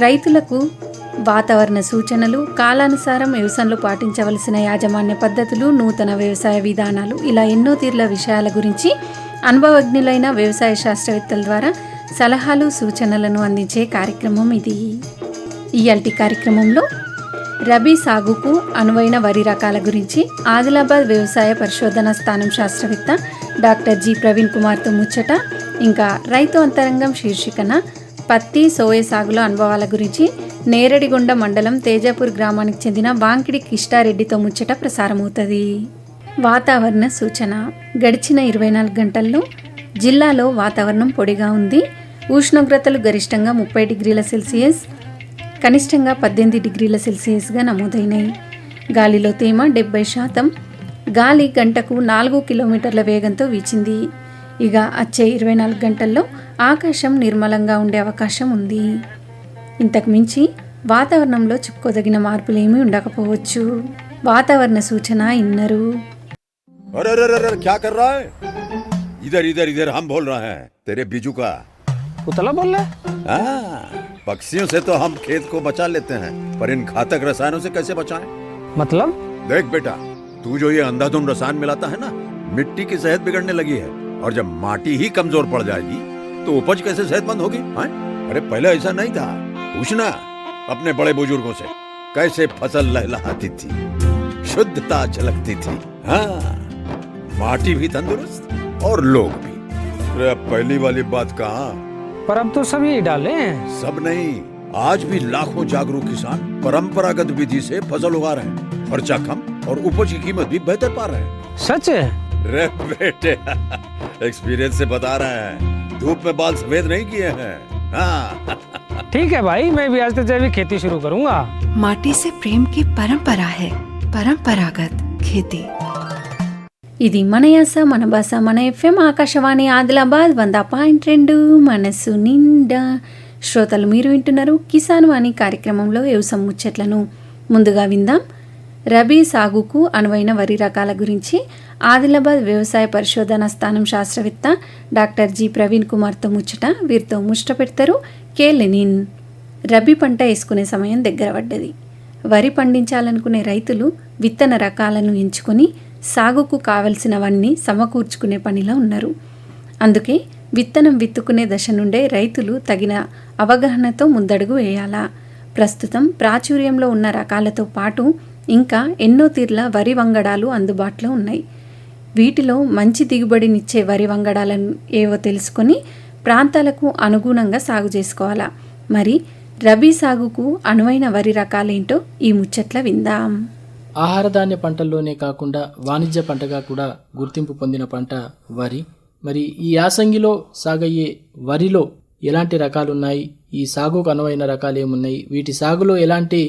రైతులకు వాతావరణ సూచనలు కాలానుసారం వ్యవసాయంలో పాటించవలసిన యాజమాన్య పద్ధతులు నూతన వ్యవసాయ విధానాలు ఇలా ఎన్నో తీర్ల విషయాల గురించి అనుభవజ్ఞులైన వ్యవసాయ శాస్త్రవేత్తల ద్వారా సలహాలు సూచనలను అందించే కార్యక్రమం ఇది. ఇయాల్టి కార్యక్రమంలో రబీ సాగుకు అనువైన వరి రకాల గురించి ఆదిలాబాద్ వ్యవసాయ పరిశోధన స్థానం శాస్త్రవేత్త డాక్టర్ జి. ప్రవీణ్ కుమార్తో ముచ్చట ఇంకా రైతు అంతరంగం శీర్షికన పత్తి సోయ సాగులో అనుభవాల గురించి నేరడిగొండ మండలం తేజాపూర్ గ్రామానికి చెందిన వాంకిడి కిష్టారెడ్డితో ముచ్చట ప్రసారమవుతుంది. వాతావరణ సూచన. గడిచిన ఇరవై నాలుగు గంటల్లో జిల్లాలో వాతావరణం పొడిగా ఉంది. ఉష్ణోగ్రతలు గరిష్టంగా ముప్పై డిగ్రీల సెల్సియస్ కనిష్టంగా పద్దెనిమిది డిగ్రీల సెల్సియస్గా నమోదైనాయి. గాలిలో తేమ డెబ్బై శాతం. గాలి గంటకు నాలుగు కిలోమీటర్ల వేగంతో వీచింది. ఇక వచ్చే ఇరవై నాలుగు గంటల్లో ఆకాశం నిర్మలంగా ఉండే అవకాశం ఉంది ఇంతకు మించి వాతావరణంలో చెప్పుకోదగిన మార్పులేమీ ఉండకపోవచ్చు వాతావరణ సూచన ఇన్నరు अरे अरे अरे अरे, क्या कर रहा है इधर इधर इधर हम बोल रहे हैं तेरे बीजू का पुतला बोल रहा है हाँ, पक्षियों से तो हम खेत को बचा लेते हैं पर इन घातक रसायनों से कैसे बचाएं? मतलब देख बेटा तू जो ये अंधाधुंध रसायन मिलाता है ना मिट्टी की सेहत बिगड़ने लगी है और जब माटी ही कमज़ोर पड़ जाएगी तो उपज कैसे सेहतमंद होगी हाँ? अरे पहले ऐसा नहीं था। पूछना अपने बड़े बुज़ुर्गों से कैसे फ़सल लहलहाती थी शुद्धता झलकती थी हाँ? माटी भी तंदुरुस्त और लोग भी। अरे पहली वाली बात कहा? पर अब तो सभी डाले हैं। सब नहीं आज भी लाखों जागरूक किसान परंपरागत विधि से फ़सल उगा रहे हैं खर्चा कम और उपज की कीमत भी बेहतर पा रहे हैं। सच है? रे बेटे एक्सपीरियंस से बता रहे हैं धूप में बाल सफेद नहीं किए हैं हाँ ठीक है भाई मैं भी आज से जैविक खेती शुरू करूंगा माटी से प्रेम की परंपरा है परंपरागत खेती ఇది మన యాస మన భాష మన ఎఫ్ఎం ఆకాశవాణి ఆదిలాబాద్ వంద పాయింట్ రెండు మనసు నిండా శ్రోతలు మీరు వింటున్నారు కిసాన్ వాణి కార్యక్రమంలో వ్యవసాయ ముచ్చట్లను ముందుగా విందాం రబీ సాగుకు అనువైన వరి రకాల గురించి ఆదిలాబాద్ వ్యవసాయ పరిశోధన స్థానం శాస్త్రవేత్త డాక్టర్ జి ప్రవీణ్ కుమార్తో ముచ్చట వీరితో ముచ్చట పెడతారు కె లెనిన్. రబీ పంట వేసుకునే సమయం దగ్గర పడ్డది. వరి పండించాలనుకునే రైతులు విత్తన రకాలను ఎంచుకొని సాగుకు కావలసినవన్నీ సమకూర్చుకునే పనిలో ఉన్నారు. అందుకే విత్తనం విత్తుకునే దశ నుండే రైతులు తగిన అవగాహనతో ముందడుగు వేయాలా? ప్రస్తుతం ప్రాచుర్యంలో ఉన్న రకాలతో పాటు ఇంకా ఎన్నో తీర్ల వరి వంగడాలు అందుబాటులో ఉన్నాయి. వీటిలో మంచి దిగుబడినిచ్చే వరి వంగడాలను ఏవో తెలుసుకొని ప్రాంతాలకు అనుగుణంగా సాగు చేసుకోవాలా? మరి రబీ సాగుకు అనువైన వరి రకాలేంటో ఈ ముచ్చట్ల విందాం. ఆహార ధాన్య పంటల్లోనే కాకుండా వాణిజ్య పంటగా కూడా గుర్తింపు పొందిన పంట వరి. మరి ఈ యాసంగిలో సాగయ్యే వరిలో ఎలాంటి రకాలున్నాయి? ఈ సాగుకు అనువైన రకాలు ఏమున్నాయి వీటి సాగులో ఎలాంటి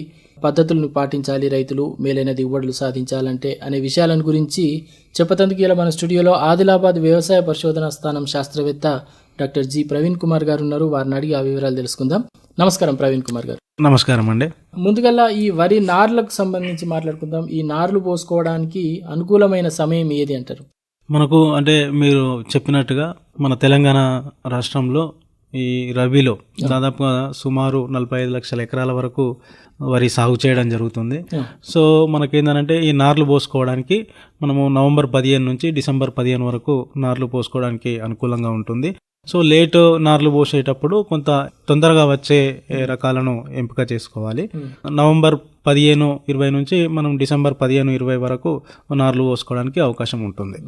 పద్ధతులను పాటించాలి రైతులు మేలైన దిగుబడులు సాధించాలంటే అనే విషయాలను గురించి చెప్పతందుకు ఇలా మన స్టూడియోలో ఆదిలాబాద్ వ్యవసాయ పరిశోధన స్థానం శాస్త్రవేత్త డాక్టర్ జి. ప్రవీణ్ కుమార్ గారు ఉన్నారు. వారిని అడిగి ఆ వివరాలు తెలుసుకుందాం. నమస్కారం ప్రవీణ్ కుమార్ గారు. నమస్కారం అండి. ముందుగల్లా ఈ వరి నార్లకు సంబంధించి మాట్లాడుకుందాం. ఈ నార్లు పోసుకోవడానికి అనుకూలమైన సమయం ఏది అంటారు? మనకు అంటే మీరు చెప్పినట్టుగా మన తెలంగాణ రాష్ట్రంలో ఈ రబీలో దాదాపుగా సుమారు నలభై ఐదు లక్షల ఎకరాల వరకు వరి సాగు చేయడం జరుగుతుంది. సో మనకేంటంటే ఈ నార్లు పోసుకోవడానికి మనము నవంబర్ పదిహేను నుంచి డిసెంబర్ పదిహేను వరకు నార్లు పోసుకోవడానికి అనుకూలంగా ఉంటుంది. సో లేట్ నార్లు పోసేటప్పుడు కొంత తొందరగా వచ్చే రకాలను ఎంపిక చేసుకోవాలి. నవంబర్ పదిహేను ఇరవై నుంచి మనం డిసెంబర్ పదిహేను ఇరవై వరకు నార్లు పోసుకోవడానికి అవకాశం ఉంటుంది.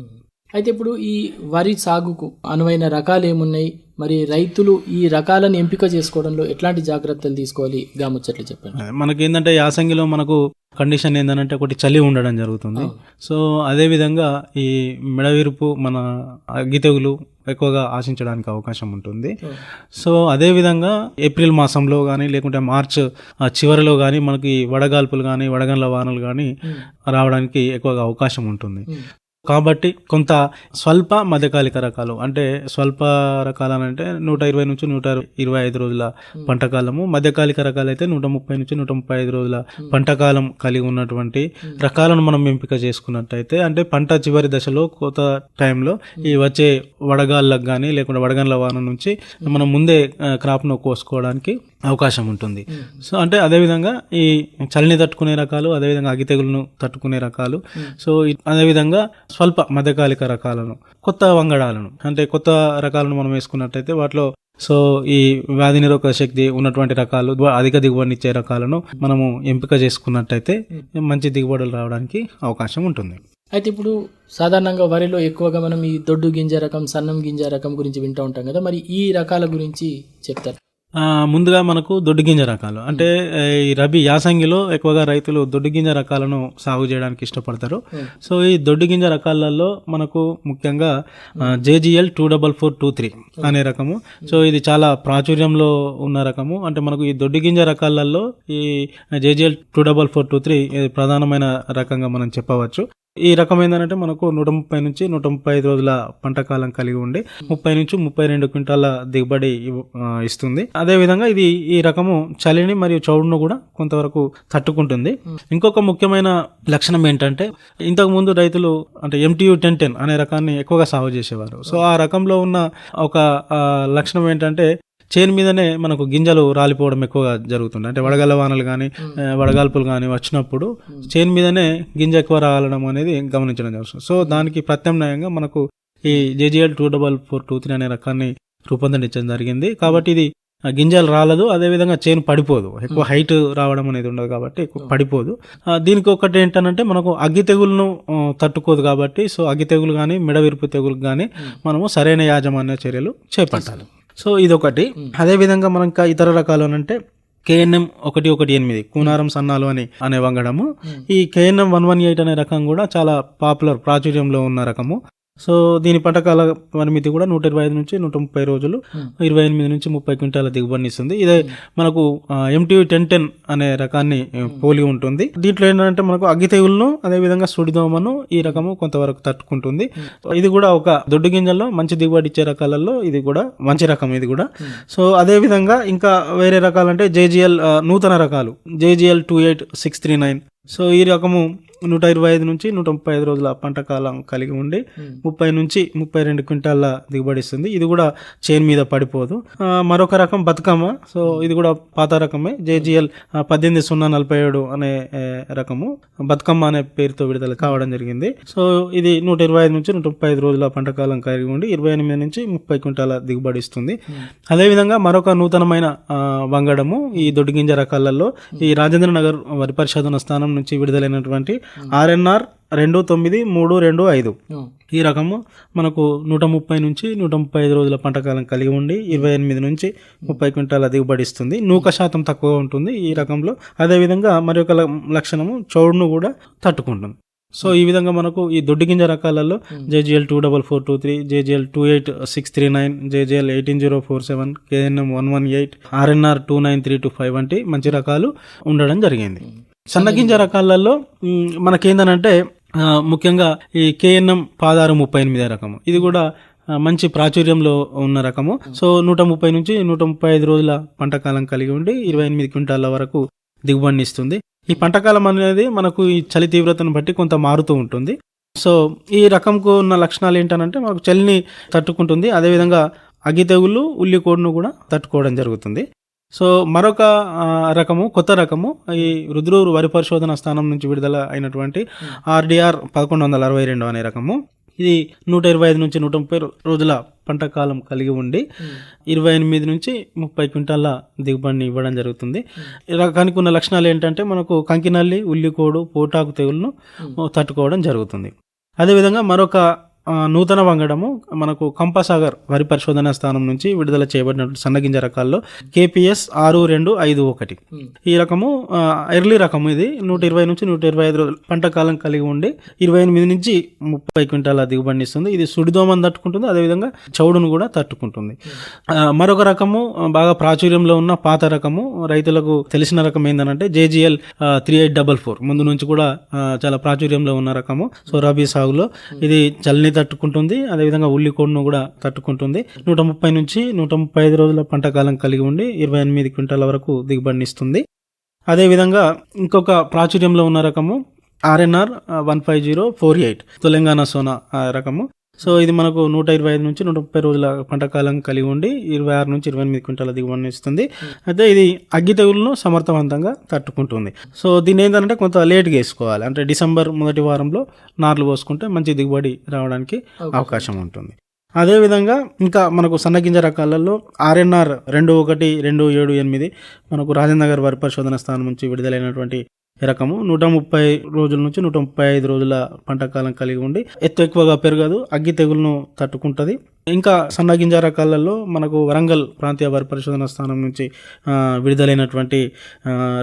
అయితే ఇప్పుడు ఈ వరి సాగుకు అనువైన రకాలు ఏమున్నాయి మరి రైతులు ఈ రకాలను ఎంపిక చేసుకోవడంలో ఎట్లాంటి జాగ్రత్తలు తీసుకోవాలి? గాముచ్చట్లు చెప్పండి. మనకేంటంటే యాసంగిలో మనకు కండిషన్ ఏంటంటే ఒకటి చలి ఉండడం జరుగుతుంది. సో అదే విధంగా ఈ మెడవిరుపు మన అగ్గి తెగులు ఎక్కువగా ఆశించడానికి అవకాశం ఉంటుంది. సో అదే విధంగా ఏప్రిల్ మాసంలో కానీ లేకుంటే మార్చ్ చివరిలో కానీ మనకి వడగాల్పులు కానీ వడగండ్ల వానలు కానీ రావడానికి ఎక్కువగా అవకాశం ఉంటుంది. కాబట్టి కొంత స్వల్ప మధ్యకాలిక రకాలు అంటే స్వల్ప రకాలు అంటే నూట ఇరవై నుంచి నూట ఇరవై ఐదు రోజుల పంట కాలము. మధ్యకాలిక రకాలు అయితే నూట ముప్పై నుంచి నూట ముప్పై ఐదు రోజుల పంట కాలం కలిగి ఉన్నటువంటి రకాలను మనం ఎంపిక చేసుకున్నట్టయితే అంటే పంట చివరి దశలో కోత టైంలో ఈ వచ్చే వడగాళ్ళకు కానీ లేకుంటే వడగండ్ల వాన నుంచి మనం ముందే క్రాప్ను కోసుకోవడానికి అవకాశం ఉంటుంది. సో అంటే అదేవిధంగా ఈ చలిని తట్టుకునే రకాలు అదేవిధంగా అగ్గి తెగులను తట్టుకునే రకాలు. సో అదేవిధంగా స్వల్ప మధ్యకాలిక రకాలను కొత్త వంగడాలను అంటే కొత్త రకాలను మనం వేసుకున్నట్టయితే వాటిలో సో ఈ వ్యాధి నిరోధక శక్తి ఉన్నటువంటి రకాలు అధిక దిగుబడిని ఇచ్చే రకాలను మనము ఎంపిక చేసుకున్నట్టయితే మంచి దిగుబడులు రావడానికి అవకాశం ఉంటుంది. అయితే ఇప్పుడు సాధారణంగా వరిలో ఎక్కువగా మనం ఈ దొడ్డు గింజ రకం సన్నం గింజ రకం గురించి వింటూ ఉంటాం కదా మరి ఈ రకాల గురించి చెప్తారు? ముందుగా మనకు దొడ్డు గింజ రకాలు. అంటే ఈ రబీ యాసంగిలో ఎక్కువగా రైతులు దొడ్డు గింజ రకాలను సాగు చేయడానికి ఇష్టపడతారు. సో ఈ దొడ్డు గింజ రకాలలో మనకు ముఖ్యంగా JGL two double four two three అనే రకము. సో ఇది చాలా ప్రాచుర్యంలో ఉన్న రకము. అంటే మనకు ఈ దొడ్డు గింజ రకాలలో ఈ JGL two double four two three ప్రధానమైన రకంగా మనం చెప్పవచ్చు. ఈ రకం ఏంటంటే మనకు నూట ముప్పై నుంచి నూట ముప్పై ఐదు రోజుల పంట కాలం కలిగి ఉండి ముప్పై నుంచి ముప్పై రెండు క్వింటాల దిగుబడి ఇస్తుంది. అదే విధంగా ఇది ఈ రకము చలిని మరియు చౌడును కూడా కొంతవరకు తట్టుకుంటుంది. ఇంకొక ముఖ్యమైన లక్షణం ఏంటంటే ఇంతకు ముందు రైతులు అంటే ఎంటీయు టెన్ టెన్ అనే రకాన్ని ఎక్కువగా సాగు చేసేవారు. సో ఆ రకంలో ఉన్న ఒక లక్షణం ఏంటంటే చేను మీదనే మనకు గింజలు రాలిపోవడం ఎక్కువగా జరుగుతుంది అంటే వడగల వానలు కానీ వడగాల్పులు కానీ వచ్చినప్పుడు చేను మీదనే గింజ ఎక్కువ రాలడం అనేది గమనించడం జరుగుతుంది. సో దానికి ప్రత్యామ్నాయంగా మనకు ఈ JGL two double four two three అనే రకాన్ని రూపొందించడం జరిగింది. కాబట్టి ఇది గింజలు రాలదు అదేవిధంగా చేను పడిపోదు. ఎక్కువ హైట్ రావడం అనేది ఉండదు కాబట్టి ఎక్కువ పడిపోదు. దీనికి ఒకటి ఏంటంటే మనకు అగ్గి తెగులను తట్టుకోదు కాబట్టి సో అగ్గి తెగులు కానీ మెడవిరుపు తెగులు కానీ మనము సరైన యాజమాన్య చర్యలు చేపట్టాలి. సో ఇదొకటి. అదే విధంగా మనం ఇంకా ఇతర రకాలు అంటే కేఎన్ఎం ఒకటి ఒకటి ఎనిమిది కూనారం సన్నాలు అని అనే వంగడము. ఈ కేఎన్ఎం వన్ వన్ ఎయిట్ అనే రకం కూడా చాలా పాపులర్ ప్రాచుర్యంలో ఉన్న రకము. సో దీని పంటకాల పరిమితి కూడా నూట ఇరవై ఐదు నుంచి నూట ముప్పై రోజులు ఇరవై ఎనిమిది నుంచి ముప్పై క్వింటాల దిగుబడిని ఇస్తుంది. ఇదే మనకు ఎంటీ టెన్ టెన్ అనే రకాన్ని ఆ, పోలి ఉంటుంది. దీంట్లో ఏంటంటే మనకు అగ్గి తెగులను అదేవిధంగా సుడిదోమను ఈ రకము కొంతవరకు తట్టుకుంటుంది. ఇది కూడా ఒక దొడ్డు గింజల్లో మంచి దిగుబడి ఇచ్చే రకాలలో ఇది కూడా మంచి రకం ఇది కూడా. సో అదే విధంగా ఇంకా వేరే రకాలంటే జేజిఎల్ నూతన రకాలు JGL two eight six three nine. So ఈ రకము నూట ఇరవై ఐదు నుంచి నూట ముప్పై ఐదు రోజుల పంట కాలం కలిగి ఉండి ముప్పై నుంచి ముప్పై రెండు క్వింటాల దిగుబడి ఇస్తుంది ఇది కూడా చైన్ మీద పడిపోదు. మరొక రకం బతుకమ్మ. సో ఇది కూడా పాత రకమే. జేజిఎల్ పద్దెనిమిది సున్నా నలభై ఏడు అనే రకము. బతుకమ్మ అనే పేరుతో విడుదల కావడం జరిగింది. సో ఇది నూట ఇరవై ఐదు నుంచి నూట ముప్పై ఐదు రోజుల పంట కాలం కలిగి ఉండి ఇరవై ఎనిమిది నుంచి ముప్పై క్వింటాల దిగుబడి ఇస్తుంది అదేవిధంగా మరొక నూతనమైన వంగడము ఈ దొడ్డిగింజ రకాలలో ఈ రాజేంద్ర నగర్ వరి పరిశోధన స్థానం నుంచి విడుదలైనటువంటి ఆర్ఎన్ఆర్ రెండు తొమ్మిది మూడు రెండు ఐదు. ఈ రకము మనకు నూట ముప్పై నుంచి నూట ముప్పై ఐదు రోజుల పంట కాలం కలిగి ఉండి ఇరవై ఎనిమిది నుంచి ముప్పై క్వింటాల దిగుబడి ఇస్తుంది. నూక శాతం తక్కువ ఉంటుంది ఈ రకంలో. అదేవిధంగా మరి ఒక లక్షణము చౌడును కూడా తట్టుకుంటుంది. సో ఈ విధంగా మనకు ఈ దొడ్డి గింజ రకాలలో JGL two double four two three JGL two eight six three nine JGL eighteen zero four seven KNM one one eight RNR two nine three two five వంటి మంచి రకాలు ఉండడం జరిగింది. సన్నగింజ రకాలలో మనకేందనంటే ముఖ్యంగా ఈ కేఎన్ఎం పాదారు ముప్పై ఎనిమిది రకము. ఇది కూడా మంచి ప్రాచుర్యంలో ఉన్న రకము. సో నూట ముప్పై నుంచి నూట ముప్పై ఐదు రోజుల పంటకాలం కలిగి ఉండి ఇరవై ఎనిమిది క్వింటాల వరకు దిగుబడిని ఇస్తుంది. ఈ పంటకాలం అనేది మనకు ఈ చలి తీవ్రతను బట్టి కొంత మారుతూ ఉంటుంది. సో ఈ రకంకు ఉన్న లక్షణాలు ఏంటనంటే మనకు చలిని తట్టుకుంటుంది. అదేవిధంగా అగ్గి తెగులు ఉల్లి కోడును కూడా తట్టుకోవడం జరుగుతుంది. సో మరొక రకము కొత్త రకము ఈ రుద్రూరు వరి పరిశోధన స్థానం నుంచి విడుదల అయినటువంటి ఆర్డిఆర్ పదకొండు వందల అరవై రెండు అనే రకము. ఇది నూట ఇరవై ఐదు నుంచి నూట ముప్పై రోజుల పంట కాలం కలిగి ఉండి ఇరవై ఎనిమిది నుంచి ముప్పై క్వింటాల దిగుబడిని ఇవ్వడం జరుగుతుంది. రకానికి ఉన్న లక్షణాలు ఏంటంటే మనకు కంకినల్లి ఉల్లికోడు పోటాకు తెగులను తట్టుకోవడం జరుగుతుంది. అదేవిధంగా మరొక నూతన వంగడము మనకు కంపసాగర్ వరి పరిశోధన స్థానం నుంచి విడుదల చేయబడిన సన్నగింజ రకాల్లో కేపిఎస్ ఆరు రెండు ఐదు ఒకటి. ఈ రకము ఎర్లీ రకము ఇది. నూట ఇరవై నుంచి నూట ఇరవై ఐదు రోజులు పంట కాలం కలిగి ఉండి ఇరవై ఎనిమిది నుంచి ముప్పై క్వింటాల దిగుబడిని ఇస్తుంది. ఇది సుడిదోమను తట్టుకుంటుంది అదేవిధంగా చౌడును కూడా తట్టుకుంటుంది. మరొక రకము బాగా ప్రాచుర్యంలో ఉన్న పాత రకము రైతులకు తెలిసిన రకం ఏంటంటే JGL three eight double four. ముందు నుంచి కూడా చాలా ప్రాచుర్యంలో ఉన్న రకము సో రబీ సాగులో. ఇది చల్లని తట్టుకుంటుంది. అదేవిధంగా ఉల్లి కోడును కూడా తట్టుకుంటుంది. నూట ముప్పై నుంచి నూట ముప్పై ఐదు రోజుల పంట కాలం కలిగి ఉండి ఇరవై ఎనిమిది క్వింటాల వరకు దిగుబడిని ఇస్తుంది. అదేవిధంగా ఇంకొక ప్రాచుర్యంలో ఉన్న రకము RNR one five zero four eight Telangana Sona ఆ రకము. సో ఇది మనకు నూట ఇరవై ఐదు నుంచి నూట ముప్పై రోజుల పంట కాలం కలిగి ఉండి ఇరవై ఆరు నుంచి ఇరవై ఎనిమిది క్వింటాల దిగుబడిని ఇస్తుంది. అయితే ఇది అగ్గి తెగులను సమర్థవంతంగా తట్టుకుంటుంది. సో దీని ఏంటంటే కొంత లేట్గా వేసుకోవాలి. అంటే డిసెంబర్ మొదటి వారంలో నార్లు పోసుకుంటే మంచి దిగుబడి రావడానికి అవకాశం ఉంటుంది. అదేవిధంగా ఇంకా మనకు సన్నగింజ రకాలలో ఆర్ఎన్ఆర్ రెండు ఒకటి రెండు ఏడు ఎనిమిది మనకు రాజేంద్ర వారి పరిశోధన స్థానం నుంచి విడుదలైనటువంటి రకము. నూట ముప్పై రోజుల నుంచి నూట ముప్పై ఐదు రోజుల పంట కాలం కలిగి ఉండి ఎత్తు ఎక్కువగా పెరగదు అగ్గి తెగులను తట్టుకుంటుంది. ఇంకా సన్నగింజ రకాలలో మనకు వరంగల్ ప్రాంతీయ వారి పరిశోధన స్థానం నుంచి విడుదలైనటువంటి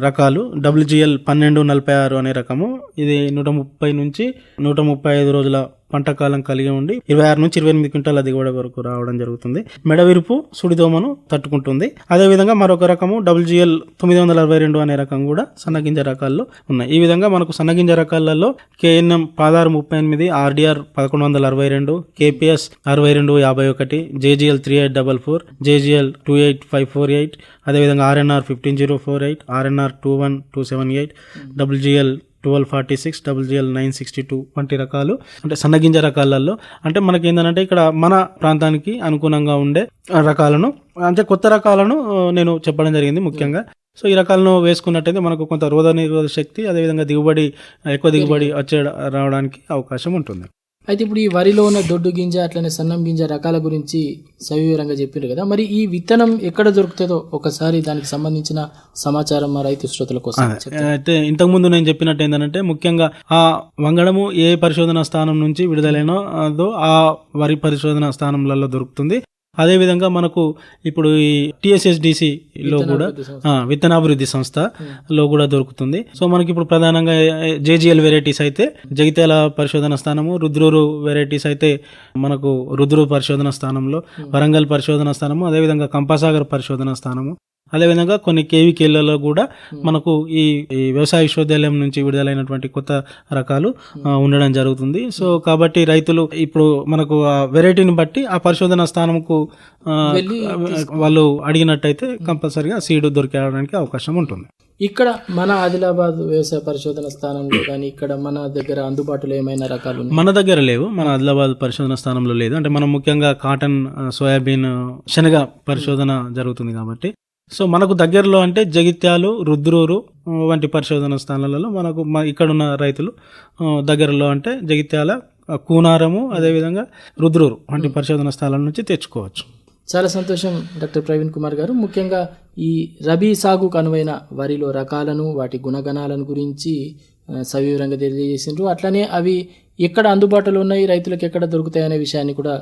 రకాలు డబ్ల్యూజిఎల్ పన్నెండు నలభై ఆరు అనే రకము. ఇది నూట ముప్పై నుంచి నూట ముప్పై ఐదు రోజుల పంట కాలం కలిగి ఉండి ఇరవై ఆరు నుంచి ఇరవై ఎనిమిది క్వింటాల దిగుబడి వరకు రావడం జరుగుతుంది. మెడవిరుపు సుడిదోమను తట్టుకుంటుంది. అదేవిధంగా మరొక రకము డబ్ల్యూజిఎల్ తొమ్మిది వందల అరవై రెండు అనే రకం కూడా సన్నగింజ రకాల్లో ఉన్నాయి. ఈ విధంగా మనకు సన్నగింజ రకాలలో కేఎన్ఎం పదహారు ముప్పై ఎనిమిది ఆర్డిఆర్ పదకొండు వందల అరవై రెండు కేపీఎస్ అరవై రెండు యాభై ఒకటి JGL three eight double four JGL two eight five four eight అదేవిధంగా RNR fifteen zero four eight RNR two one two seven eight WGL twelve forty six double GL nine sixty two వంటి రకాలు అంటే సన్నగింజ రకాలలో. అంటే మనకి ఏంటంటే ఇక్కడ మన ప్రాంతానికి అనుగుణంగా ఉండే రకాలను అంటే కొత్త రకాలను నేను చెప్పడం జరిగింది ముఖ్యంగా. సో ఈ రకాలను వేసుకున్నట్టయితే మనకు కొంత రోధ నిరోధ శక్తి అదేవిధంగా దిగుబడి ఎక్కువ దిగుబడి వచ్చే రావడానికి అవకాశం ఉంటుంది. అయితే ఇప్పుడు ఈ వరిలో ఉన్న దొడ్డు గింజ అట్లనే సన్నం గింజ రకాల గురించి సవివరంగా చెప్పారు కదా. మరి ఈ విత్తనం ఎక్కడ దొరుకుతుందో ఒకసారి దానికి సంబంధించిన సమాచారం మా రైతు శ్రోతల కోసం? అయితే ఇంతకుముందు నేను చెప్పినట్టు ఏంటంటే ముఖ్యంగా ఆ వంగడము ఏ పరిశోధన స్థానం నుంచి విడుదలైనో అదో ఆ వరి పరిశోధన స్థానంలలో దొరుకుతుంది. అదేవిధంగా మనకు ఇప్పుడు ఈ టిఎస్ఎస్డిసి లో కూడా విత్తనాభివృద్ధి సంస్థ లో కూడా దొరుకుతుంది. సో మనకి ఇప్పుడు ప్రధానంగా జేజిఎల్ వెరైటీస్ అయితే జగిత్యాల పరిశోధన స్థానము రుద్రూరు వెరైటీస్ అయితే మనకు రుద్రూరు పరిశోధన స్థానంలో వరంగల్ పరిశోధన స్థానము అదేవిధంగా కంపాసాగర్ పరిశోధన స్థానము. అదేవిధంగా కొన్ని కేవీకేలలో కూడా మనకు ఈ వ్యవసాయ విశ్వవిద్యాలయం నుంచి విడుదలైనటువంటి కొత్త రకాలు ఉండడం జరుగుతుంది. సో కాబట్టి రైతులు ఇప్పుడు మనకు ఆ వెరైటీని బట్టి ఆ పరిశోధన స్థానంకు వాళ్ళు అడిగినట్టయితే కంపల్సరిగా సీడ్ దొరికేయడానికి అవకాశం ఉంటుంది. ఇక్కడ మన ఆదిలాబాద్ వ్యవసాయ పరిశోధన స్థానంలో కానీ ఇక్కడ మన దగ్గర అందుబాటులో ఏమైనా రకాలు మన దగ్గర లేవు. మన ఆదిలాబాద్ పరిశోధన స్థానంలో లేదు. అంటే మనం ముఖ్యంగా కాటన్ సోయాబీన్ శనగ పరిశోధన జరుగుతుంది కాబట్టి సో మనకు దగ్గరలో అంటే జగిత్యాలు రుద్రూరు వంటి పరిశోధన స్థానాలలో మనకు మ- ఇక్కడున్న రైతులు దగ్గరలో అంటే జగిత్యాల కూనారము అదేవిధంగా రుద్రూరు వంటి పరిశోధన స్థలాల నుంచి తెచ్చుకోవచ్చు. చాలా సంతోషం డాక్టర్ ప్రవీణ్ కుమార్ గారు. ముఖ్యంగా ఈ రబీ సాగుకు అనువైన వరిలో రకాలను వాటి గుణగణాలను గురించి సవివరంగా తెలియజేసిండ్రు. అట్లనే అవి ఎక్కడ అందుబాటులో ఉన్నాయి రైతులకు ఎక్కడ దొరుకుతాయనే విషయాన్ని కూడా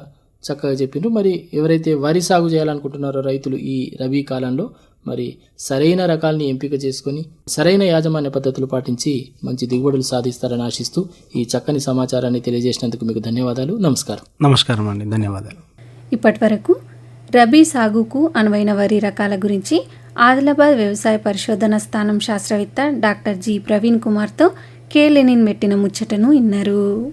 చక్కగా చెప్పిండ్రు. మరి ఎవరైతే వరి సాగు చేయాలనుకుంటున్నారో రైతులు ఈ రబీ కాలంలో మరి సరైన రకాలని ఎంపిక చేసుకొని సరైన యాజమాన్య పద్ధతులు పాటించి మంచి దిగుబడులు సాధిస్తారని ఆశిస్తూ ఈ చక్కని సమాచారాన్ని తెలియజేసినందుకు మీకు ధన్యవాదాలు. నమస్కారం. నమస్కారం అండి. ధన్యవాదాలు. ఇప్పటి వరకు రబీ సాగుకు అనువైన వరి రకాల గురించి ఆదిలాబాద్ వ్యవసాయ పరిశోధన స్థానం శాస్త్రవేత్త డాక్టర్ జి ప్రవీణ్ కుమార్తో కే లెనిన్ మెట్టిన ముచ్చటను విన్నారు.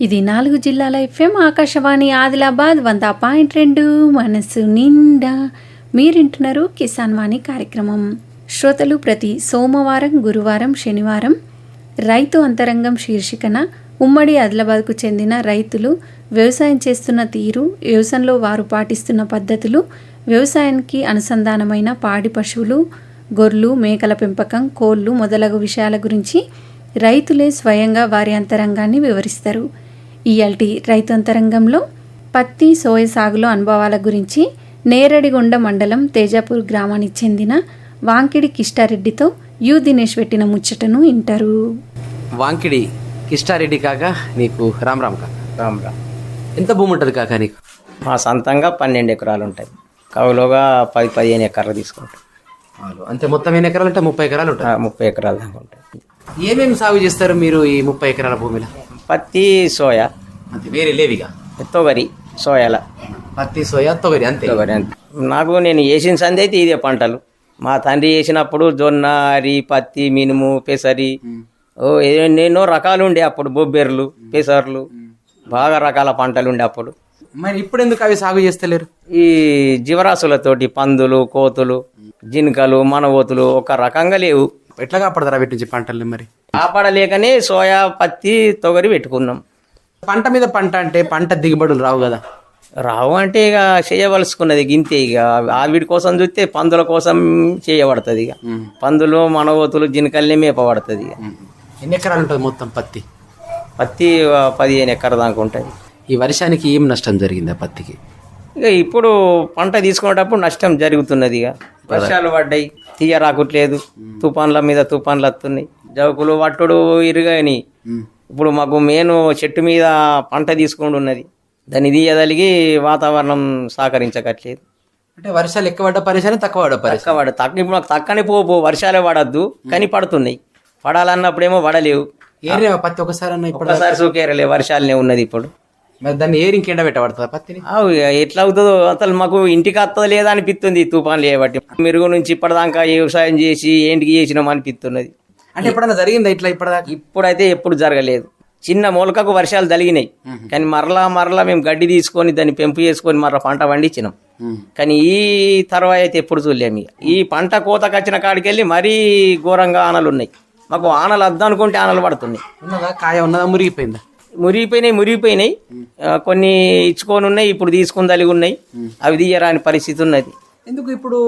ఇది నాలుగు జిల్లాల ఎఫ్ఎం ఆకాశవాణి ఆదిలాబాద్ వంద పాయింట్ రెండు మనసు నిండా. మీరింటున్నారు కిసాన్ వాణి కార్యక్రమం. శ్రోతలు ప్రతి సోమవారం గురువారం శనివారం రైతు అంతరంగం శీర్షికన ఉమ్మడి ఆదిలాబాద్కు చెందిన రైతులు వ్యవసాయం చేస్తున్న తీరు వ్యవసాయంలో వారు పాటిస్తున్న పద్ధతులు వ్యవసాయానికి అనుసంధానమైన పాడి పశువులు గొర్రెలు మేకల పెంపకం కోళ్ళు మొదలగు విషయాల గురించి రైతులే స్వయంగా వారి అంతరంగాన్ని వివరిస్తారు. ఇయాల్టి రైతు అంతరంగంలో పత్తి సోయ సాగులో అనుభవాల గురించి నేరడిగొండ మండలం తేజాపూర్ గ్రామానికి చెందిన వాంకిడి కిష్టారెడ్డితో యు. దినేష్ పెట్టిన ముచ్చటను వింటారు. వాంకిడి కిష్టారెడ్డి కాక నీకు రామ్ రామ్ కాక. రామ్ రామ్. ఎంత భూమి ఉంటుంది కాక నీకు? మా సొంతంగా పన్నెండు ఎకరాలు ఉంటాయి. కవులోగా పది పదిహేను ఎకరాలు తీసుకుంటాం. అంతే మొత్తం ఎన్ని ఎకరాలు ఉంటాయి ముప్పై ఎకరాలు ఉంటాయి? ముప్పై ఎకరాలు దాకా ఉంటాయి. ఏమేమి సాగు చేస్తారు మీరు ఈ ముప్పై ఎకరాల భూమిలో? పత్తి సోయా. అంతే వేరే లేవిగా? తొగరి సోయాల. పత్తి సోయా తొగరి అంతే. తొగరి అంతే. నాకు నేను వేసిన సంది అయితే ఇదే పంటలు. మా తండ్రి వేసినప్పుడు జొన్న అరి పత్తి మినుము పెసరి. ఓ ఎన్నెన్నో రకాలు ఉండే అప్పుడు బొబ్బెర్లు పెసర్లు. బాగా రకాల పంటలు ఉండే అప్పుడు. మరి ఇప్పుడు ఎందుకు అవి సాగు చేస్తలేరు? ఈ జీవరాశులతోటి పందులు కోతులు జింకలు మనవోతులు ఒక రకంగా లేవు. ఎట్లా కాపాడతారు వీటి నుంచి పంటలు మరి? కాపాడలేకనే సోయా పత్తి తొగరి పెట్టుకున్నాం. పంట మీద పంట అంటే పంట దిగుబడులు రావు కదా? రావు అంటే ఇక చేయవలసుకున్నది గింతే ఇక. ఆవిడి కోసం చూస్తే పందుల కోసం చేయబడుతుంది ఇక. పందులు మనవోతులు జినకల్ని మేపబడుతుంది ఇక. ఎన్ని ఎకరాలు ఉంటుంది మొత్తం పత్తి? పత్తి పదిహేను ఎకర దాకా ఉంటుంది. ఈ వర్షానికి ఏం నష్టం జరిగింది ఆ పత్తికి? ఇక ఇప్పుడు పంట తీసుకునేటప్పుడు నష్టం జరుగుతున్నది ఇక. వర్షాలు పడ్డాయి. తీయ రాకుట్లేదు. తుఫాన్ల మీద తుఫాన్లు వస్తున్నాయి జవకులు వట్టుడు ఇరుగని ఇప్పుడు మాకు మేను చెట్టు మీద పంట తీసుకొని ఉన్నది దాన్ని తీయదలిగి వాతావరణం సహకరించకట్లేదు. అంటే వర్షాలు ఎక్కువ పడ్డ పరిశాని తక్కువ పడ్డ పరిశాని తక్కువ పడ తక్కువ ఇప్పుడు మాకు తక్కని పో పో, వర్షాలే పడద్దు కానీ పడుతున్నాయి. పడాలన్నప్పుడేమో పడలేవు. ఏరే పత్తి ఒకసారి ఒకసారి సూకేరలే వర్షాలనే ఉన్నది ఇప్పుడు. మరి దాన్ని ఏరి ఇంకెండ పెట్టబడుతుందా పత్తిని? ఎట్లా అవుతుందో అసలు మాకు ఇంటికి వస్తుందో లేదా అనిపిస్తుంది ఈ తుఫాన్లు చేయబట్టి మెరుగు నుంచి ఇప్పటిదాకా వ్యవసాయం చేసి ఏంటికి చేసినాం అనిపిస్తున్నది. అంటే ఎప్పుడన్నా జరిగిందా ఇట్లా ఇప్పటిదాకా? ఇప్పుడైతే ఎప్పుడు జరగలేదు. చిన్న మొలకకు వర్షాలు తగిలినాయి. కానీ మరలా మరలా మేము గడ్డి తీసుకొని దాన్ని పెంపు చేసుకొని మరలా పంట పండించినాం. కానీ ఈ తర్వాత అయితే ఎప్పుడు చూడలేము ఇక. ఈ పంట కోతకు వచ్చిన కాడికి వెళ్ళి మరీ ఘోరంగా ఆనలు ఉన్నాయి. మాకు ఆనలు వద్దనుకుంటే ఆనలు పడుతున్నాయి. ఉన్నదా? కాయ ఉన్నదా? మురిగిపోయిందా? మురిగిపోయినాయి మురిగిపోయినాయి. కొన్ని ఇచ్చుకొని ఉన్నాయి ఇప్పుడు తీసుకుని తలిగి ఉన్నాయి. అవి తీయరాని పరిస్థితి ఉన్నది. ఎందుకు ఇప్పుడు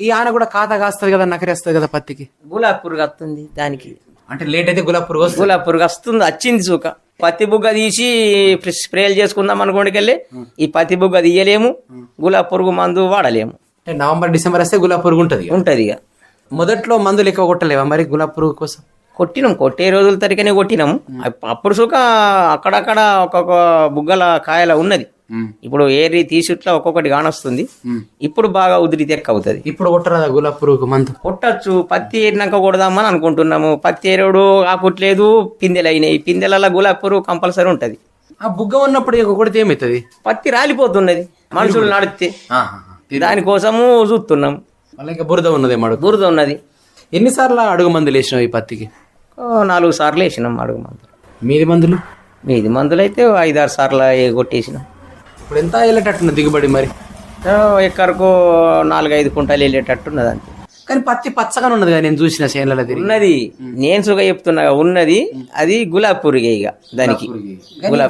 ఈ ఆన కూడా ఖాతా కాస్తుంది కదా నకరేస్తుంది కదా పత్తికి? గులాబీ పురుగు వస్తుంది దానికి. అంటే లేట్ అయితే గులాబీ పురుగు వస్తుంది. గులాబీ పురుగు వస్తుంది వచ్చింది చూక పత్తి బుగ్గ తీసి స్ప్రేలు చేసుకుందాం అనుకోండికెళ్ళి ఈ పత్తి బుగ్గ తీయలేము గులాబీ పురుగు మందు వాడలేము. అంటే నవంబర్ డిసెంబర్ వస్తే గులాబీ పురుగు ఉంటుంది. ఉంటది ఇక. మొదట్లో మందులు ఎక్కువ కొట్టలేవా మరి గులాబీ పురుగు కోసం? కొట్టినాం. కొట్టే రోజుల తరికనే కొట్టినాం. అప్- అప్పుడు సుక అక్కడక్కడ ఒక్కొక్క బుగ్గల కాయల ఉన్నది. ఇప్పుడు ఏరి తీసుట్లా ఒక్కొక్కటి కానొస్తుంది. ఇప్పుడు బాగా ఉదిరితే ఎక్కువ అవుతుంది. ఇప్పుడు కొట్టరాదా గులాబీ పురుగు మందు? కొట్టచ్చు. పత్తి ఏరినాక కొడదామని అనుకుంటున్నాము. పత్తి ఏరుడు ఆకుట్లేదు పిందెలు అయినాయి. పిందెల గులాబీ పురుగు కంపల్సరీ ఉంటది. ఆ బుగ్గ ఉన్నప్పుడు కొడితే ఏమవుతుంది పత్తి రాలిపోతున్నది. మనుషులు నడితే దానికోసము చూస్తున్నాం. మళ్ళీ ఇంకా బురద ఉన్నది బురద ఉన్నది. ఎన్నిసార్లు అడుగు మందులు వేసినావు ఈ పత్తికి? నాలుగు సార్లు వేసినాం అడుగు మందులు. మీది మందులు? మీది మందులు అయితే ఐదారు సార్లు కొట్టేసినాం ఇప్పుడు ఎంత వెళ్ళేటట్టున్న దిగుబడి మరి? ఎక్కడికో నాలుగైదు కుంటాలు వెళ్ళేటట్టున్నది అంతే కానీ పత్తి పచ్చగానే ఉన్నది నేను చూసిన చేనులలో ఉన్నది. నేను సుగా చెప్తున్నా ఉన్నది. అది గులాబీ పురుగే ఇక దానికి.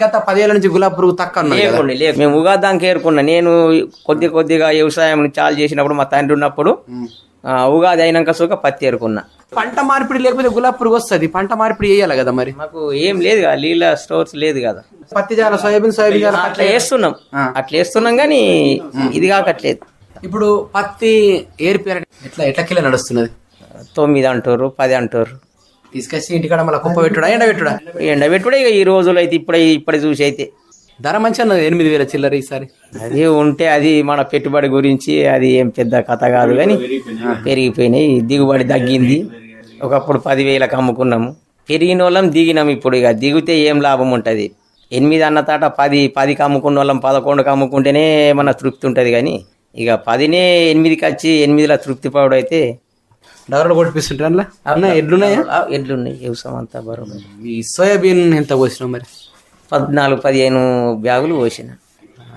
గత పదేళ్ళ నుంచి గులాబీ పురుగు తక్కువ లేకుండే లేదు మేము ఉగాదానికి ఏరుకున్నా. నేను కొద్ది కొద్దిగా వ్యవసాయం చాలు చేసినప్పుడు మా తండ్రి ఉన్నప్పుడు ఉగాది అయినాక సుఖ పత్తి ఏరుకున్నా. పంట మార్పిడి లేకపోతే గులాబీ పురుగు వస్తుంది. పంట మార్పిడి చేయాలి కదా మరి? మాకు ఏం లేదు కదా నీళ్ళ స్టోర్స్ లేదు కదా. పత్తి జాల సోయాబీన్ సోయాబీన్ జాల అట్లా వేస్తున్నాం. అట్లా వేస్తున్నాం కానీ ఇది కాకట్లేదు ఇప్పుడు పత్తి ఏరిపోయారు ఎట్లా ఎట్లా కిలో నడుస్తున్నది? తొమ్మిది అంటారు పది అంటారు తీసుకొచ్చి ఇంటికాడ మళ్ళీ కుప్ప పెట్టుడా ఎండ పెట్టుడా? ఎండబెట్టుడే ఇక ఈ రోజులు అయితే ఇప్పుడే ఇప్పుడే చూసి అయితే. ధర మంచిగా ఉన్నది ఎనిమిది వేల చిల్లర ఈసారి. అది ఉంటే అది మన పెట్టుబడి గురించి అది ఏం పెద్ద కథ కాదు కానీ పెరిగిపోయినాయి దిగుబడి తగ్గింది. ఒకప్పుడు పదివేలకు అమ్ముకున్నాము. పెరిగిన వాళ్ళం దిగినాం ఇప్పుడు ఇక దిగితే ఏం లాభం ఉంటుంది? ఎనిమిది అన్న తాట పది పదికి అమ్ముకున్న వాళ్ళం పదకొండుకి అమ్ముకుంటేనే మన తృప్తి ఉంటుంది కానీ ఇక పదినే ఎనిమిదికి వచ్చి ఎనిమిదిలో తృప్తి పడు అయితే డవర్లు కొట్టిపిస్తుంటారు అన్న ఎడ్లున్నాయా? ఎడ్లున్నాయి. వ్యవసాయం అంతా బరోబర్ ఈ సోయాబీన్ ఎంత పోసినావు మరి? పద్నాలుగు పదిహేను బ్యాగులు పోసిన.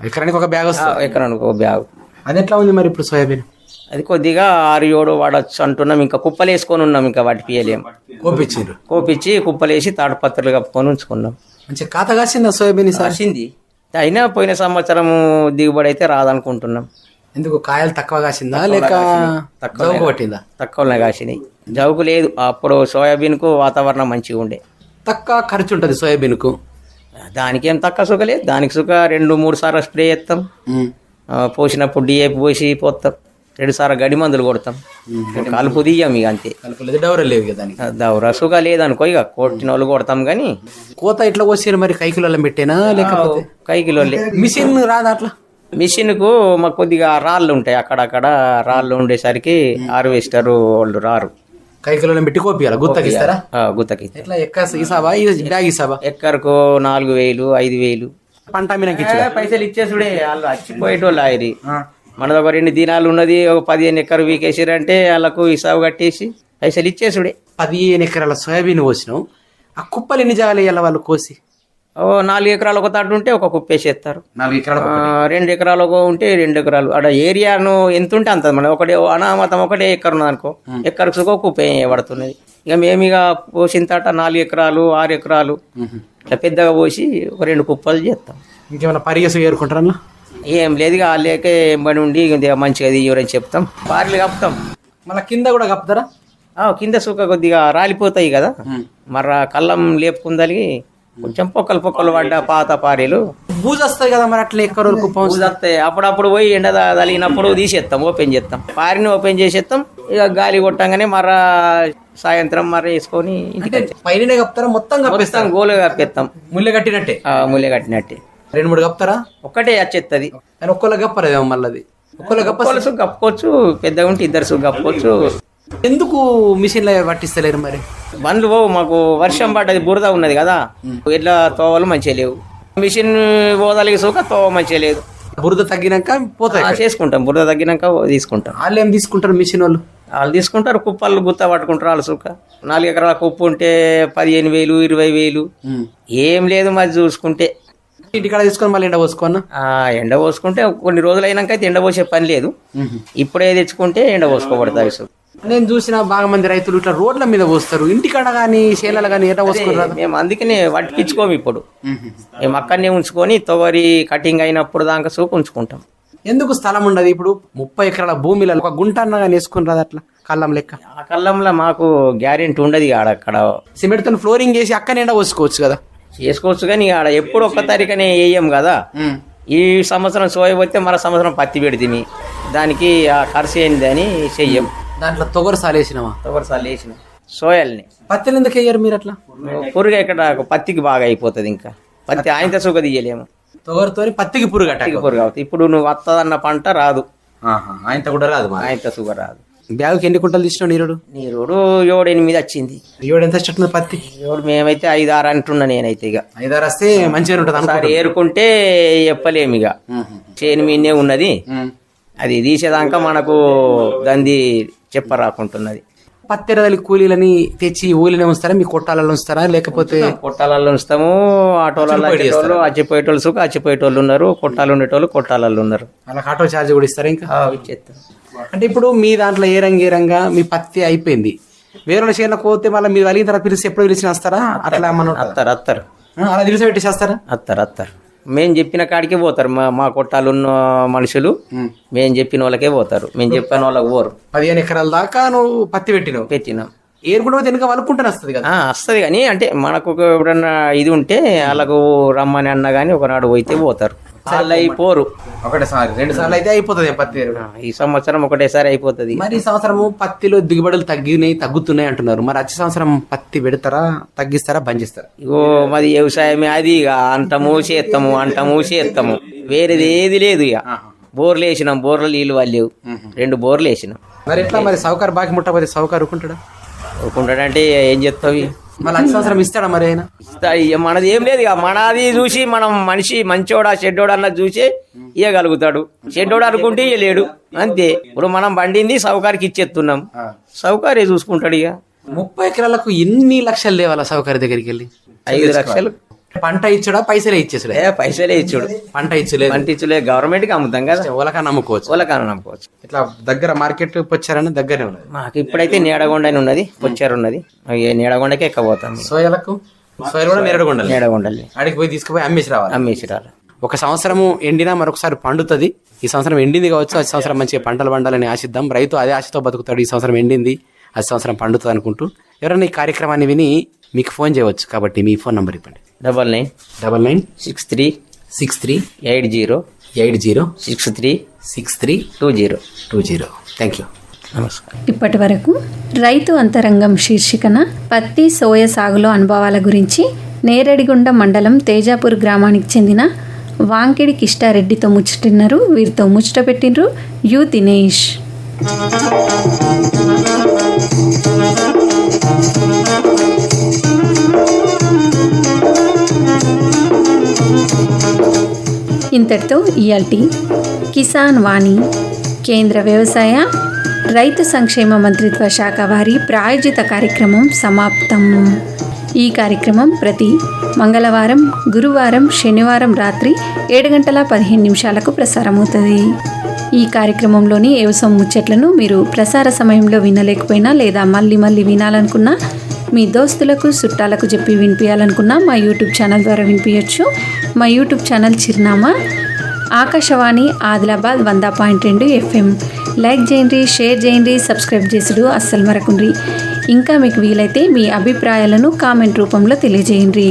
ఎకరానికి ఒక బ్యాగ్ వస్తుంది. ఎకరానికి ఒక బ్యాగు. అది ఎట్లా ఉంది మరి ఇప్పుడు సోయాబీన్? అది కొద్దిగా ఆరు ఏడు వాడచ్చు అంటున్నాం. ఇంకా కుప్పలు వేసుకొని ఉన్నాం ఇంకా వాటి పియలేం. కోపించారు కోపించి కుప్పలేసి తాడుపత్రులు కప్పుకొని ఉంచుకున్నాం. మంచిగా కాత కాసిందా సోయాబీన్ కాసింది. అయినా పోయిన సంవత్సరం దిగుబడి అయితే రాదనుకుంటున్నాం. ఎందుకు కాయలు తక్కువ కాసిందా లేక జౌకు పట్టిందా? తక్కువనే కాసినాయి. జవుకు లేదు. అప్పుడు సోయాబీన్కు వాతావరణం మంచిగా ఉండే. తక్కువ ఖర్చు ఉంటుంది సోయాబీన్కు. దానికి ఏం తక్కువ సుఖ లేదు. దానికి సుఖ రెండు మూడు సార్లు స్ప్రే చేస్తాం పోసినప్పుడు డిఏపి పోసి పోతాం రెండు సార్లు గడి మందులు కొడతాం. కలుపు తీయం ఇక అంతే. కలుపులేదు డవర్ లేవు కదా దౌర సుఖ లేదనుకో ఇక కొట్టిన వాళ్ళు కొడతాం కానీ కోత ఎట్లా కోసారు మరి? కైకిలో పెట్టేనా లేకపోతే? కైకిలో మిషన్ రాదా అట్లా? మిషన్కు మాకు కొద్దిగా రాళ్ళు ఉంటాయి అక్కడక్కడ రాళ్ళు ఉండేసరికి హార్వెస్టర్ వాళ్ళు రారు. కైకిలో పెట్టి కోపియాలి? గుత్తకి ఇస్తారా ఆ, గుత్తకి ఎట్లా ఎక్క ఇసాబా ఈ బ్యాగ్ ఇసాబా ఎక్కడికో నాలుగు వేలు ఐదు వేలు. పంట ఏ, పైసలు ఇచ్చేసుడే వాళ్ళు వచ్చిపోయేటోళ్ళు ఆయరి మన దగ్గర రెండు దినాలు ఉన్నది ఒక పదిహేను ఎక్కరు వీకేసారంటే వాళ్ళకు హిసాబు కట్టేసి పైసలు ఇచ్చేసుడే. పదిహేను ఎకరాల సోయాబీన్ పోసినావు ఆ కుప్పలు ఎన్ని జాగాలు వేయాలి వాళ్ళు కోసి? ఓ నాలుగు ఎకరాలు ఒక తాటు ఉంటే ఒక కుప్పేసేస్తారు నాలుగు ఎకరాల రెండు ఎకరాలు ఒక ఉంటే రెండు ఎకరాలు. అక్కడ ఏరియాను ఎంత ఉంటే అంత మన ఒకటే అనామతం ఒకటే ఎక్కరు ఉన్నది అనుకో ఎక్కరికి సుఖ కుప్ప పడుతున్నది. ఇక మేము ఇక పోసిన తాట నాలుగు ఎకరాలు ఆరు ఎకరాలు. ఇట్లా పెద్దగా పోసి ఒక రెండు కుప్పలు చేస్తాం. ఇంకేమైనా పరిగెసు ఏరుకుంటారా? ఏం లేదు ఇక వాళ్ళకే ఎంబడి ఉండి ఇక మంచిగా తీయరని చెప్తాం. పార్లు కప్పుతాం. మళ్ళీ కింద కూడా కప్పుతారా? ఆ, కింద సుఖ కొద్దిగా రాలిపోతాయి కదా. మర్ర కళ్ళం లేపుకుందలిగి కొంచెం పొక్కలు పొక్కలు పడ్డ పాత పారీలు. బూజు వస్తాయి కదా మరి అట్లా ఎక్కడ కుప్పం వస్తాయి అప్పుడప్పుడు పోయి ఎండ త- తగిలినప్పుడు తీసేస్తాం ఓపెన్ చేస్తాం పారిని ఓపెన్ చేసేస్తాం ఇక గాలి కొట్టంగానే మర్ర సాయంత్రం మర్ర వేసుకొని. పైన కప్పుతారా? మొత్తం కప్పేస్తాం గోలు కప్పేస్తాం ముళ్ళె కట్టినట్టే? ఆ, ముల్లె కట్టినట్టే. రెండు మూడు కప్పుతారా? ఒక్కటే వచ్చేస్తుంది కానీ ఒక్కళ్ళ కప్పరేమో మళ్ళీ ఒక్కళ్ళ కప్ప సుఖ కప్పుకోవచ్చు పెద్దగా ఉంటే ఇద్దరు సుఖ కప్పుకోవచ్చు. ఎందుకు మిషన్లో పట్టిస్తలేరు మరి? బండ్లు పోవు మాకు వర్షం పడ్డది బురద ఉన్నది కదా. ఇట్లా తోవలు మంచిగా లేవు. మిషన్ పోదలిగి సుఖ తోవ మంచిగా లేదు. బురద తగ్గినాక పోతాయి ఆ, చేసుకుంటాం బురద తగ్గినాక తీసుకుంటాం. వాళ్ళు ఏం తీసుకుంటారు మిషన్ వాళ్ళు? వాళ్ళు తీసుకుంటారు కుప్పలు గుత్త పట్టుకుంటారు వాళ్ళు సుఖ నాలుగు ఎకరాల కుప్పు ఉంటే పదిహేను వేలు ఇరవై వేలు. ఏం లేదు మరి చూసుకుంటే. ఇంటికాడ తీసుకొని మళ్ళీ ఎండ పోసుకున్నా ఆ, ఎండ పోసుకుంటే కొన్ని రోజులు అయినాక అయితే ఎండ పోసే పని లేదు. ఇప్పుడే తెచ్చుకుంటే ఎండ పోసుకోబడతాయి నేను చూసిన బాగా మంది రైతులు ఇట్లా రోడ్ల మీద పోస్తారు. ఇంటికాడ కానీ చేలలో కానీ ఎట్లా పోసుకుంటారు? మేము అందుకనే పట్టించుకోము ఇప్పుడు. మేము. అక్కడనే ఉంచుకొని తొవరి కటింగ్ అయినప్పుడు దాకా సూపు ఉంచుకుంటాం. ఎందుకు స్థలం ఉండదు ఇప్పుడు? ముప్పై ఎకరాల భూమిలో ఒక గుంట అన్న కానీ వేసుకుని రాదు అట్లా కళ్ళం లెక్క? ఆ కళ్ళంలో మాకు గ్యారెంటీ ఉండదు అక్కడ. సిమెంట్తో ఫ్లోరింగ్ వేసి అక్కనే ఎండ పోసుకోవచ్చు కదా? చేసుకోవచ్చు కానీ ఆడ ఎప్పుడు ఒక్క తారీఖునే వేయం కదా. ఈ సంవత్సరం సోయ పోతే మరో సంవత్సరం పత్తి పెడితే దానికి ఆ ఖర్చు ఏంది అని చెయ్యం. దాంట్లో తొగరు సాలేసినవా ఒకసారి వేసిన. సోయల్ని. పత్తిని ఎందుకు వేయరు మీరు అట్లా? పురుగు ఇక్కడ పత్తికి బాగా అయిపోతుంది ఇంకా. పత్తి ఆయనతో సుఖ తీయలేము. తొగరుతో పత్తికి పత్తికి పురుగు అవుతుంది. ఇప్పుడు నువ్వు వత్తదన్న పంట రాదు. ఆయనతో కూడా రాదు మా ఆయనతో సుఖ రాదు. బ్యాగుకి ఎన్ని కుంటలు తీసినావు నీరుడు? నీరుడు ఏడు ఎనిమిది వచ్చింది. ఏడు ఎంత చెట్టు పత్తి? ఏడు మేమైతే ఐదు ఆరు అంటున్నా నేనైతే ఇక. ఐదారు వస్తే మంచిగా ఉంటుంది ఒకసారి ఏరుకుంటే చెప్పలేము ఇక. చేను మీనే ఉన్నది. అది తీసేదాకా మనకు దంది చెప్పరాకుంటున్నది. పత్తెరదలి కూలీలని తెచ్చి ఊలినే ఉంచుతారా? మీ కొట్టాలలో ఉంచుతారా? లేకపోతే కొట్టాలలో ఉంచుతాము. ఆటోలలో అచ్చిపోయేటోళ్ళు సుఖ అచ్చిపోయేటోళ్ళు ఉన్నారు. కొట్టాలు ఉండేటోళ్ళు కొట్టాలలో ఉన్నారు. అలా ఆటో ఛార్జ్ కూడా ఇస్తారా ఇంకా? అంటే ఇప్పుడు మీ దాంట్లో ఏ రంగు ఏ రంగా మీ పత్తి అయిపోయింది. వేరే చేనులకు పోతే మళ్ళీ మీరు అలిగిన తర్వాత పిలిచి ఎప్పుడు పిలిచిన వస్తారా? అట్లా మన అత్తరు అత్తరు. అలా తెలిసి పెట్టేసేస్తారా అత్తరు అత్తరు. మేము చెప్పిన కాడికే పోతారు. మా మా కొట్టాలు ఉన్న మనుషులు మేము. చెప్పిన వాళ్ళకే పోతారు. మేము చెప్పిన వాళ్ళకి పోరు. పదిహేను ఎకరాల దాకా నువ్వు పత్తి పెట్టినావు. పెట్టినాం. ఏరుకుంటే పోతే వెనుక వలుకుంటానే వస్తుంది కదా. వస్తుంది కానీ అంటే మనకు ఒక ఎప్పుడన్నా ఇది ఉంటే వాళ్ళకు రమ్మని అన్న కానీ ఒకనాడు పోయితే పోతారు. వాళ్ళు అయిపోరు. ఒకటేసారి రెండు సార్లు అయితే అయిపోతుంది పత్తి. ఈ సంవత్సరం ఒకటేసారి అయిపోతుంది. మరి ఈ సంవత్సరము పత్తిలో దిగుబడులు తగ్గినాయి తగ్గుతున్నాయి అంటున్నారు. మరి వచ్చే సంవత్సరం పత్తి పెడతారా తగ్గిస్తారా బంద్ చేస్తారా ఇగో మాది వ్యవసాయమే అది ఇక అంత మూసేస్తాము అంత మూసేస్తాము వేరేది ఏది లేదు ఇక బోర్లు వేసినాం బోర్లు నీళ్ళు వాళ్ళేవు రెండు బోర్లు వేసినాం. మరి ఎట్లా మరి సౌకర్ బాకి ముట్టకపోతే సౌకర్ ఊరుకుంటాడా? ఊరుకుంటాడంటే ఏం చెప్తావు వచ్చే సంవత్సరం ఇస్తాడా మరి ఆయన? ఇస్తా- ఇక మనది ఏం లేదు ఇక మనది చూసి మనం మనిషి మంచోడా చెడ్డోడా అన్నది చూసి ఇవ్వగలుగుతాడు చెడ్డోడు అనుకుంటే ఇయ్యలేడు అంతే. ఇప్పుడు మనం బండింది సౌకారికి ఇచ్చేస్తున్నాం. సౌకార్య చూసుకుంటాడు ఇక. ముప్పై ఎకరాలకు ఎన్ని లక్షలు లేవాలా సౌకర్య దగ్గరికి వెళ్ళి? ఐదు లక్షలు. పంట ఇచ్చాడా పైసలే ఇచ్చేసాడు? ఏ పైసలే ఇచ్చుడు. పంట ఇచ్చలేదు. పంట ఇచ్చులే గవర్నమెంట్కి అమ్ముతాం కదా. ఓలకా నమ్ముకోవచ్చు వాళ్ళకన్నా నమ్ముకోవచ్చు ఇట్లా దగ్గర మార్కెట్ వచ్చారని దగ్గరనే ఉన్నది. మాకు ఇప్పుడైతే నీడగొండ అని ఉన్నది పొచ్చారు ఉన్నది. అయ్యే నీడగొండకే ఎక్కబోతాం సోయలకు? సోయలు కూడా నేరడగొండాలి నీడగొండలి. ఆడికి పోయి తీసుకుపోయి అమ్మేసి రావాలి. అమ్మేసి రాలి ఒక సంవత్సరము ఎండినా మరొకసారి పండుతుంది. ఈ సంవత్సరం ఎండింది కావచ్చు వచ్చే సంవత్సరం మంచిగా పంటలు పండాలని ఆశిద్దాం. రైతు అదే ఆశతో బతుకుతాడు ఈ సంవత్సరం ఎండింది వచ్చే సంవత్సరం పండుతుంది అనుకుంటూ ఎవరైనా ఈ కార్యక్రమాన్ని విని మీకు ఫోన్ చేయవచ్చు. కాబట్టి మీ ఫోన్ నంబర్ ఇవ్వండి. Double nine double nine six three six three eight zero eight zero six three six three two zero two zero. Thank you నమస్కారం. ఇప్పటి వరకు రైతు అంతరంగం శీర్షికన పత్తి సోయ సాగులో అనుభవాల గురించి నేరడిగుండ మండలం తేజాపూర్ గ్రామానికి చెందిన వాంకిడి కిష్టారెడ్డితో ముచ్చటిన్నారు. వీరితో ముచ్చట పెట్టినరు యు దినేష్. ఇంతటితో ఇయాల్టి కిసాన్ వాణి కేంద్ర వ్యవసాయ రైతు సంక్షేమ మంత్రిత్వ శాఖ వారి ప్రాయోజిత కార్యక్రమం సమాప్తం. ఈ కార్యక్రమం ప్రతి మంగళవారం గురువారం శనివారం రాత్రి ఏడు గంటల పదిహేను నిమిషాలకు ప్రసారమవుతుంది. ఈ కార్యక్రమంలోని ఏవసం ముచ్చట్లను మీరు ప్రసార సమయంలో వినలేకపోయినా లేదా మళ్ళీ మళ్ళీ వినాలనుకున్నా మీ దోస్తులకు చుట్టాలకు చెప్పి వినిపించాలనుకున్నా మా యూట్యూబ్ ఛానల్ ద్వారా వినిపించవచ్చు మా యూట్యూబ్ ఛానల్ చిరునామా ఆకాశవాణి ఆదిలాబాద్ వంద పాయింట్ రెండు ఎఫ్ఎం. లైక్ చేయండి షేర్ చేయండి సబ్స్క్రైబ్ చేసుడు అస్సలు మరకుండ్రి ఇంకా మీకు వీలైతే మీ అభిప్రాయాలను కామెంట్ రూపంలో తెలియజేయండి.